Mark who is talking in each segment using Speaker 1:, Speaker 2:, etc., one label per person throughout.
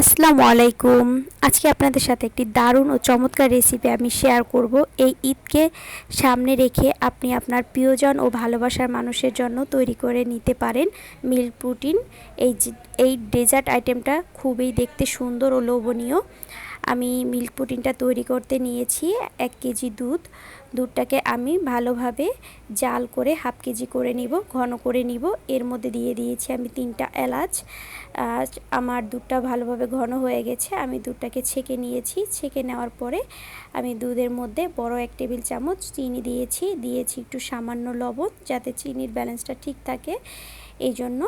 Speaker 1: আসসালামু আলাইকুম। আজকে আপনাদের সাথে একটি দারুণ ও চমৎকার রেসিপি আমি শেয়ার করব। এই ঈদকে সামনে রেখে আপনি আপনার প্রিয়জন ও ভালোবাসার মানুষের জন্য তৈরি করে নিতে পারেন মিল্ক প্রোটিন এই এই ডেজার্ট আইটেমটা খুবই দেখতে সুন্দর ও লোভনীয়। আমি মিল্ক প্রোটিনটা তৈরি করতে নিয়েছি এক কেজি দুধ। দুধটাকে আমি ভালোভাবে জাল করে হাফ কেজি করে নিব, ঘন করে নিব। এর মধ্যে দিয়ে দিয়েছি আমি তিনটা এলাচ। আমার দুধটা ভালোভাবে ঘন হয়ে গেছে, আমি দুধটাকে ছেঁকে নিয়েছি। ছেঁকে নেওয়ার পরে আমি দুধের মধ্যে বড় এক টেবিল চামচ চিনি দিয়েছি। দিয়েছি একটু সামান্য লবণ যাতে চিনির ব্যালেন্সটা ঠিক থাকে। এই জন্য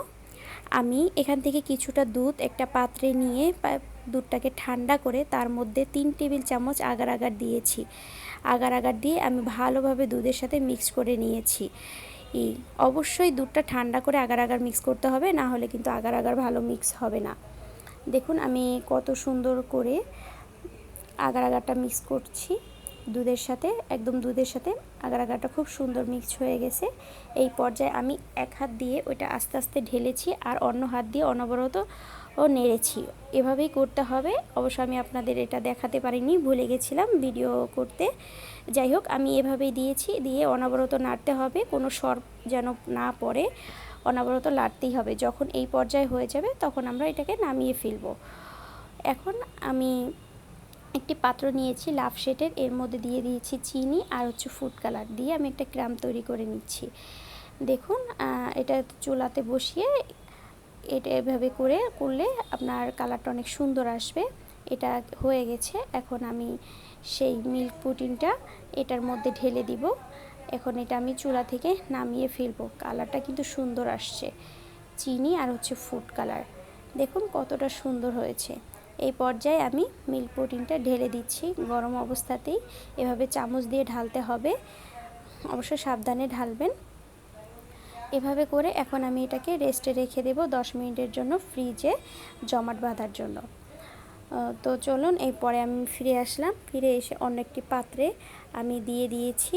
Speaker 1: আমি এখান থেকে কিছুটা দুধ, একটা পাত্রে নিয়ে দুধটাকে ঠান্ডা করে তার মধ্যে তিন টেবিল চামচ আগার আগার দিয়েছি। আগার আগার দিয়ে আমি ভালোভাবে দুধের সাথে মিক্স করে নিয়েছি। অবশ্যই দুধটা ঠান্ডা করে আগার আগার মিক্স করতে হবে, না হলে কিন্তু আগার আগার ভালো মিক্স হবে না। দেখুন আমি কত সুন্দর করে আগার আগারটা মিক্স করছি। দুধের সাথে, একদম দুধের সাথে আগার আগারটা খুব সুন্দর মিক্স হয়ে গেছে। এই পর্যায়ে আমি এক হাত দিয়ে ওইটা আস্তে আস্তে ঢেলেছি আর অন্য হাত দিয়ে অনবরত ও নেড়েছি। এভাবেই করতে হবে। অবশ্য আমি আপনাদের এটা দেখাতে পারিনি, ভুলে গেছিলাম ভিডিও করতে। যাই হোক, আমি এভাবেই দিয়েছি, দিয়ে অনবরত নাড়তে হবে। কোনো সর যেন না পড়ে, অনবরত লাড়তেই হবে। যখন এই পর্যায়ে হয়ে যাবে, তখন আমরা এটাকে নামিয়ে ফেলব। এখন আমি একটি পাত্র নিয়েছি লাভ শেটের এর মধ্যে দিয়ে দিয়েছি চিনি আর হচ্ছে ফুড কালার দিয়ে আমি একটা ক্রাম তৈরি করে নিচ্ছি। দেখুন এটা চুলাতে বসিয়ে এটা এভাবে করে করলে আপনার কালারটা অনেক সুন্দর আসবে। এটা হয়ে গেছে, এখন আমি সেই মিল্ক পুডিংটা এটার মধ্যে ঢেলে দিব। এখন এটা আমি চুলা থেকে নামিয়ে ফেলব কালারটা কিন্তু সুন্দর আসছে। চিনি আর হচ্ছে ফুড কালার দেখুন কতটা সুন্দর হয়েছে। এই পর্যায়ে আমি মিল্ক প্রোটিনটা ঢেলে দিচ্ছি গরম অবস্থাতেই। এভাবে চামচ দিয়ে ঢালতে হবে। অবশ্য সাবধানে ঢালবেন। এভাবে করে এখন আমি এটাকে রেস্টে রেখে দেব দশ মিনিটের জন্য ফ্রিজে জমাট বাঁধার জন্য। তো চলুন এরপরে আমি ফিরে আসলাম। ফিরে এসে অন্য একটি পাত্রে আমি দিয়ে দিয়েছি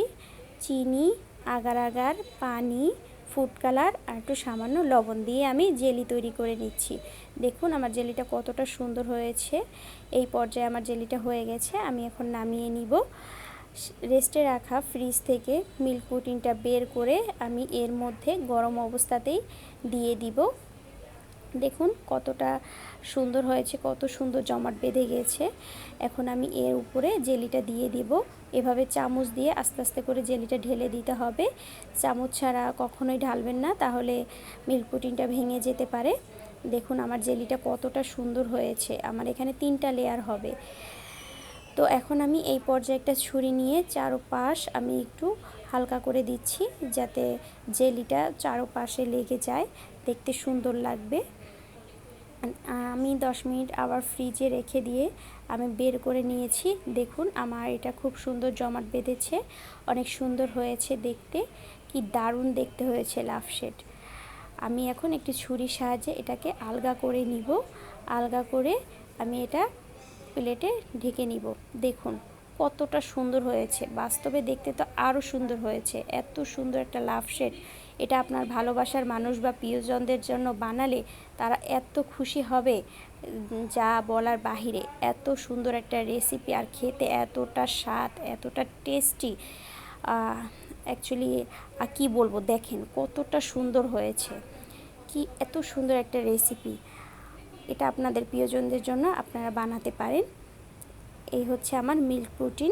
Speaker 1: চিনি, আগার আগার, পানি ফুড কালার আর একটু সামান্য লবণ দিয়ে আমি জেলি তৈরি করে নিচ্ছি। দেখুন আমার জেলিটা কতটা সুন্দর হয়েছে। এই পর্যায়ে আমার জেলিটা হয়ে গেছে, আমি এখন নামিয়ে নিব। রেস্টে রাখা ফ্রিজ থেকে মিল্ক প্রোটিনটা বের করে আমি এর মধ্যে গরম অবস্থাতেই দিয়ে দিব। দেখুন কতটা সুন্দর হয়েছে, কত সুন্দর জমাট বেঁধে গেছে। এখন আমি এর উপরে জেলিটা দিয়ে দিব। এভাবে চামচ দিয়ে আস্তে আস্তে করে জেলিটা ঢেলে দিতে হবে। চামচ ছাড়া কখনোই ঢালবেন না, তাহলে মিল্ক প্রোটিনটা ভেঙে যেতে পারে। দেখুন আমার জেলিটা কতটা সুন্দর হয়েছে, আমার এখানে তিনটা লেয়ার হবে। তো এখন আমি এই পর্যায়ে একটা ছুরি নিয়ে চারোপাশ আমি একটু হালকা করে দিচ্ছি, যাতে জেলিটা চারোপাশে লেগে যায়, দেখতে সুন্দর লাগবে। আমি দশ মিনিট আবার ফ্রিজে রেখে দিয়ে আমি বের করে নিয়েছি। দেখুন, আমার এটা খুব সুন্দর জমাট বেঁধেছে। অনেক সুন্দর হয়েছে দেখতে। কি দারুণ দেখতে হয়েছে লাভ শেড। আমি এখন একটি ছুরির সাহায্যে এটাকে আলগা করে নিব। আলগা করে আমি এটা প্লেটে ঢেকে নিব। দেখুন, কতটা সুন্দর হয়েছে। বাস্তবে দেখতে তো আরও সুন্দর হয়েছে। এত সুন্দর একটা লাভ শেড। এটা আপনার ভালোবাসার মানুষ বা প্রিয়জনদের জন্য বানালে তারা এত খুশি হবে যা বলার বাহিরে। এত সুন্দর একটা রেসিপি আর খেতে এতটা স্বাদ, এতটা টেস্টি অ্যাকচুয়ালি কী বলব, দেখেন কতটা সুন্দর হয়েছে। কি এত সুন্দর একটা রেসিপি এটা আপনাদের প্রিয়জনদের জন্য আপনারা বানাতে পারেন। এই হচ্ছে আমার মিল্ক প্রোটিন